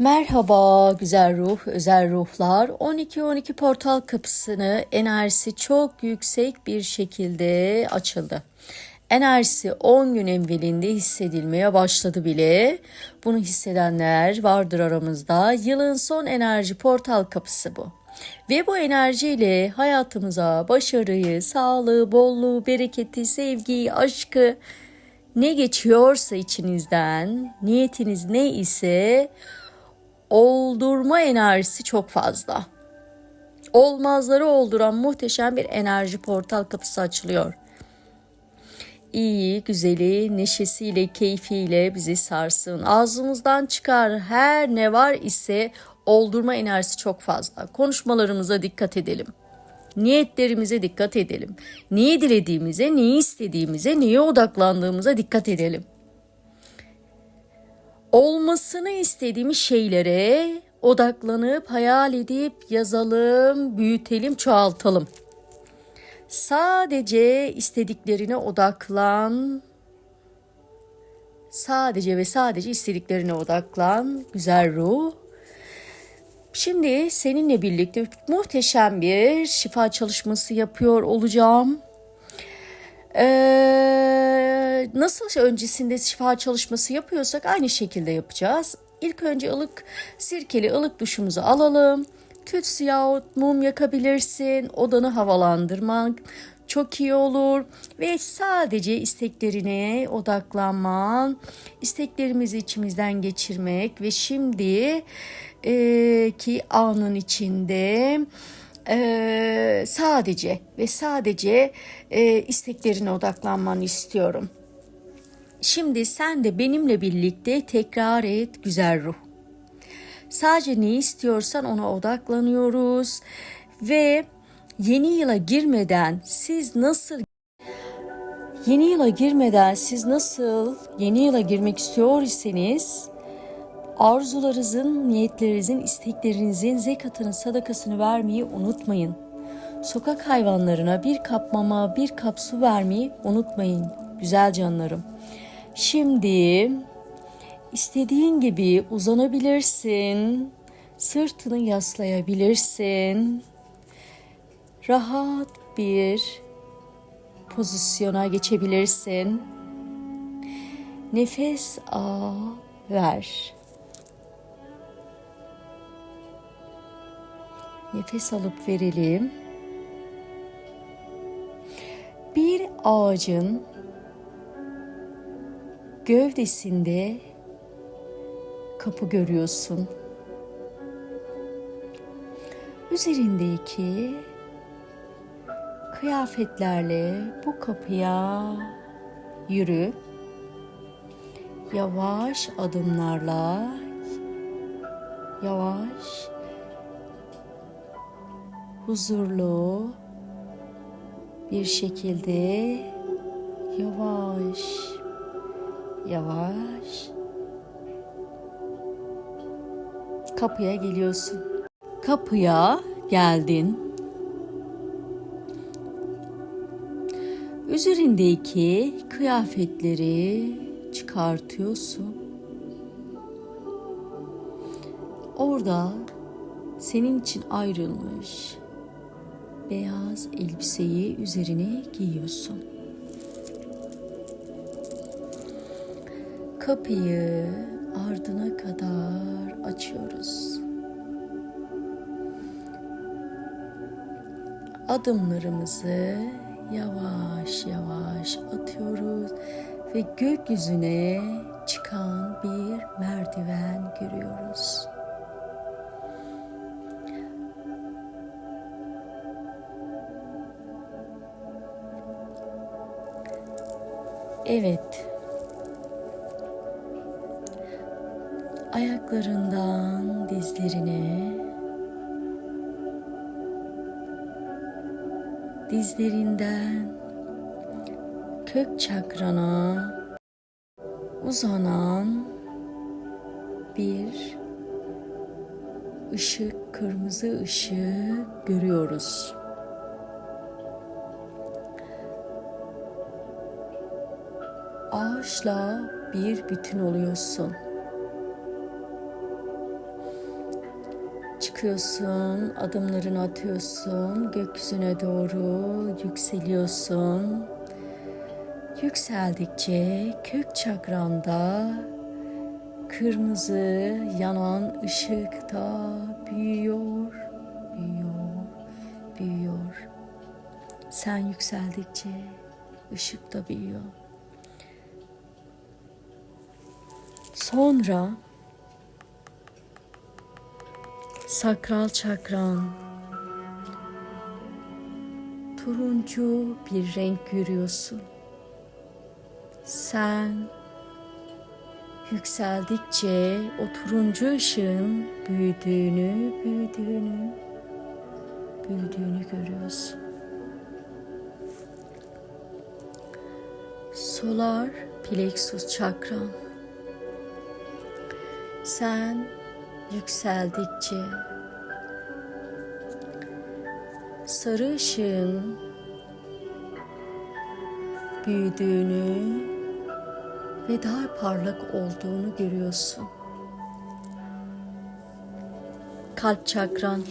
Merhaba güzel ruh, özel ruhlar. 12-12 portal kapısını enerjisi çok yüksek bir şekilde açıldı. Enerjisi 10 gün evvelinde hissedilmeye başladı bile. Bunu hissedenler vardır aramızda. Yılın son enerji portal kapısı bu. Ve bu enerjiyle hayatımıza başarıyı, sağlığı, bolluğu, bereketi, sevgiyi, aşkı ne geçiyorsa içinizden, niyetiniz ne ise oldurma enerjisi çok fazla. Olmazları olduran muhteşem bir enerji portal kapısı açılıyor. İyi, güzeli, neşesiyle, keyfiyle bizi sarsın. Ağzımızdan çıkar her ne var ise oldurma enerjisi çok fazla. Konuşmalarımıza dikkat edelim. Niyetlerimize dikkat edelim. Neyi dilediğimize, neyi istediğimize, neye odaklandığımıza dikkat edelim olmasını istediğimiz şeylere odaklanıp hayal edip yazalım, büyütelim, çoğaltalım. Sadece istediklerine odaklan. Sadece ve sadece istediklerine odaklan. Güzel ruh. Şimdi seninle birlikte muhteşem bir şifa çalışması yapıyor olacağım. Ee, nasıl öncesinde şifa çalışması yapıyorsak aynı şekilde yapacağız. İlk önce ılık sirkeli ılık duşumuzu alalım. Tüts yahut mum yakabilirsin. Odanı havalandırmak çok iyi olur ve sadece isteklerine odaklanman, isteklerimizi içimizden geçirmek ve şimdi e, ki anın içinde e, sadece ve sadece e, isteklerine odaklanmanı istiyorum. Şimdi sen de benimle birlikte tekrar et güzel ruh. Sadece ne istiyorsan ona odaklanıyoruz ve yeni yıla girmeden siz nasıl Yeni yıla girmeden siz nasıl yeni yıla girmek istiyor iseniz arzularınızın, niyetlerinizin, isteklerinizin zekatını, sadakasını vermeyi unutmayın. Sokak hayvanlarına bir kap mama, bir kap su vermeyi unutmayın güzel canlarım. Şimdi istediğin gibi uzanabilirsin. Sırtını yaslayabilirsin. Rahat bir pozisyona geçebilirsin. Nefes al, ver. Nefes alıp verelim. Bir ağacın gövdesinde kapı görüyorsun. Üzerindeki kıyafetlerle bu kapıya yürü. Yavaş adımlarla yavaş huzurlu bir şekilde yavaş yavaş kapıya geliyorsun. Kapıya geldin. Üzerindeki kıyafetleri çıkartıyorsun. Orada senin için ayrılmış beyaz elbiseyi üzerine giyiyorsun. Kapıyı ardına kadar açıyoruz. Adımlarımızı yavaş yavaş atıyoruz ve gökyüzüne çıkan bir merdiven görüyoruz. Evet. Ayaklarından dizlerine dizlerinden kök çakrana uzanan bir ışık, kırmızı ışığı görüyoruz. Ağaçla bir bütün oluyorsun. Çıkıyorsun, adımlarını atıyorsun, gökyüzüne doğru yükseliyorsun. Yükseldikçe kök çakranda kırmızı yanan ışık da büyüyor, büyüyor, büyüyor. Sen yükseldikçe ışık da büyüyor. Sonra sakral çakran turuncu bir renk görüyorsun. Sen yükseldikçe o turuncu ışığın büyüdüğünü, büyüdüğünü, büyüdüğünü görüyorsun. Solar plexus çakran. Sen yükseldikçe sarı ışığın büyüdüğünü ve daha parlak olduğunu görüyorsun. Kalp çakran.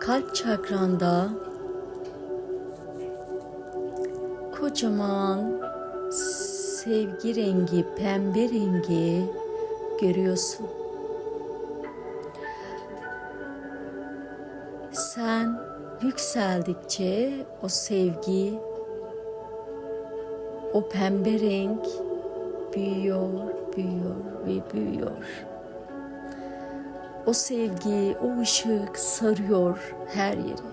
Kalp çakranda kocaman sevgi rengi, pembe rengi görüyorsun. Sen yükseldikçe o sevgi, o pembe renk büyüyor, büyüyor ve büyüyor. O sevgi, o ışık sarıyor her yeri.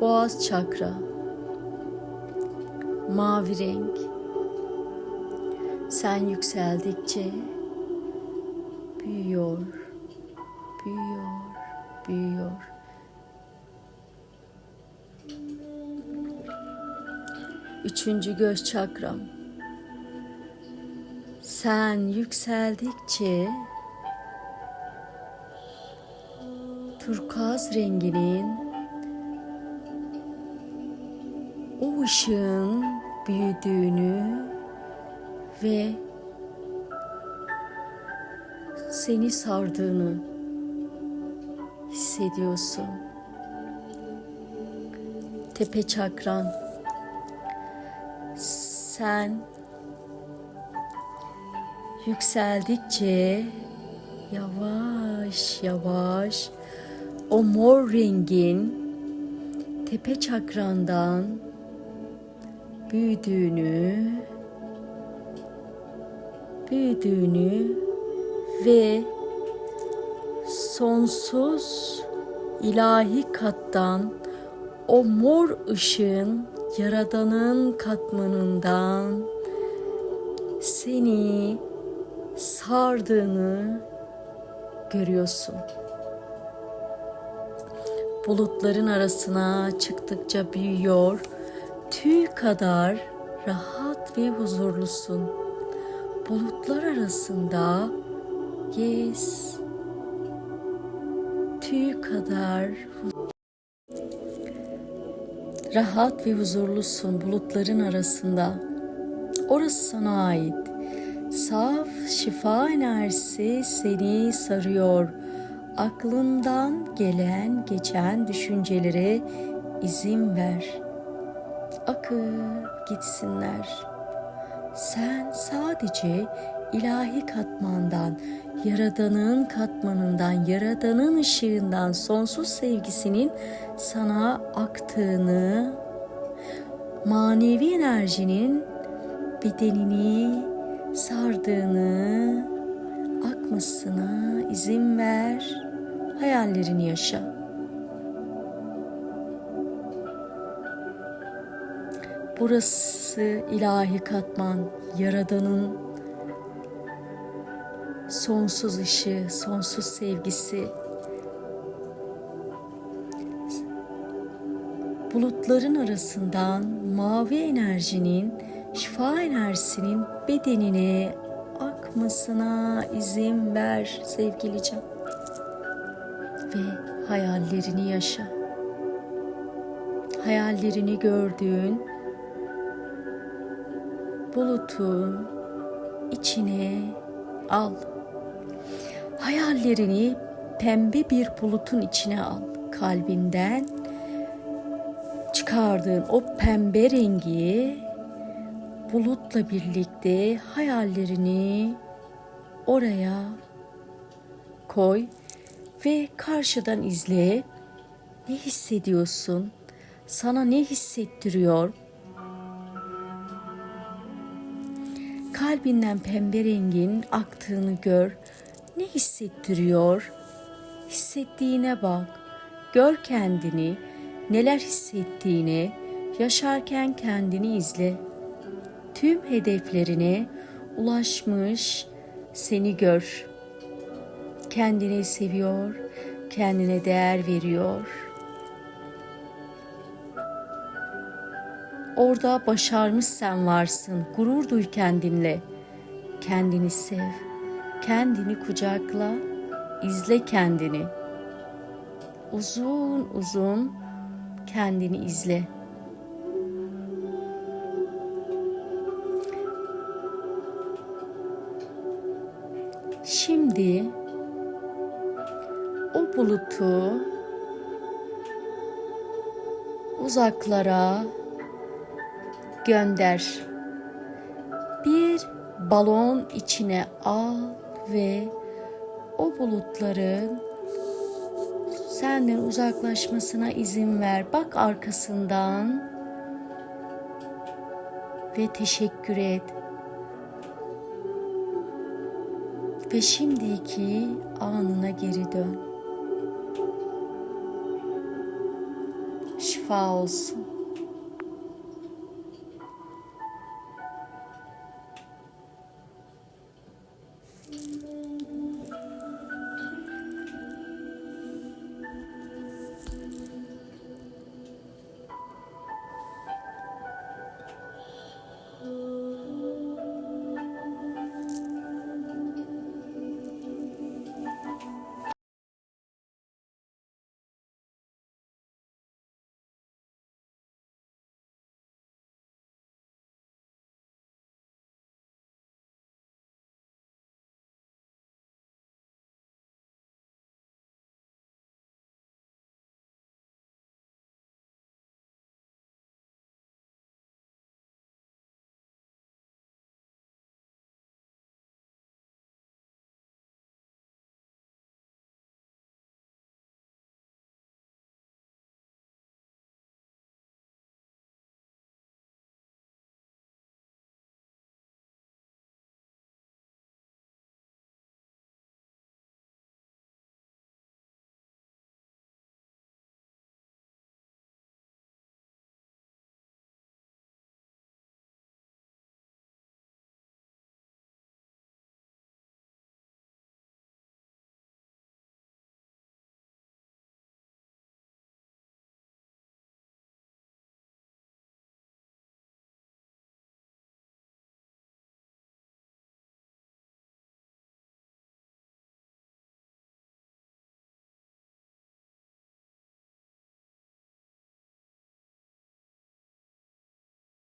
Boğaz çakra, mavi renk. Sen yükseldikçe büyüyor, büyüyor, büyüyor. Üçüncü göz çakram. Sen yükseldikçe turkuaz renginin o ışığın büyüdüğünü ve seni sardığını hissediyorsun. Tepe çakran. Sen yükseldikçe yavaş yavaş o mor rengin tepe çakrandan büyüdüğünü büyüdüğünü ve sonsuz ilahi kattan o mor ışığın yaradanın katmanından seni sardığını görüyorsun. Bulutların arasına çıktıkça büyüyor, tüy kadar rahat ve huzurlusun. Bulutlar arasında gez, tüy kadar rahat ve huzurlusun bulutların arasında. Orası sana ait. Saf şifa enerjisi seni sarıyor. Aklından gelen geçen düşüncelere izin ver. Akıp gitsinler. Sen sadece ilahi katmandan, Yaradan'ın katmanından, Yaradan'ın ışığından sonsuz sevgisinin sana aktığını, manevi enerjinin bedenini sardığını, akmasına izin ver, hayallerini yaşa. Burası ilahi katman, Yaradan'ın sonsuz ışığı, sonsuz sevgisi. Bulutların arasından mavi enerjinin, şifa enerjisinin bedenine akmasına izin ver sevgili can. Ve hayallerini yaşa. Hayallerini gördüğün bulutun içine al. Hayallerini pembe bir bulutun içine al. Kalbinden çıkardığın o pembe rengi bulutla birlikte hayallerini oraya koy ve karşıdan izle. Ne hissediyorsun? Sana ne hissettiriyor? Kalbinden pembe rengin aktığını gör. Ne hissettiriyor? Hissettiğine bak. Gör kendini, neler hissettiğini, yaşarken kendini izle. Tüm hedeflerine ulaşmış seni gör. Kendini seviyor, kendine değer veriyor. Orada başarmış sen varsın. Gurur duy kendinle. Kendini sev. Kendini kucakla. izle kendini. Uzun uzun kendini izle. Şimdi o bulutu uzaklara gönder. Bir balon içine al ve o bulutların senden uzaklaşmasına izin ver. Bak arkasından ve teşekkür et. Ve şimdiki anına geri dön. Şifa olsun.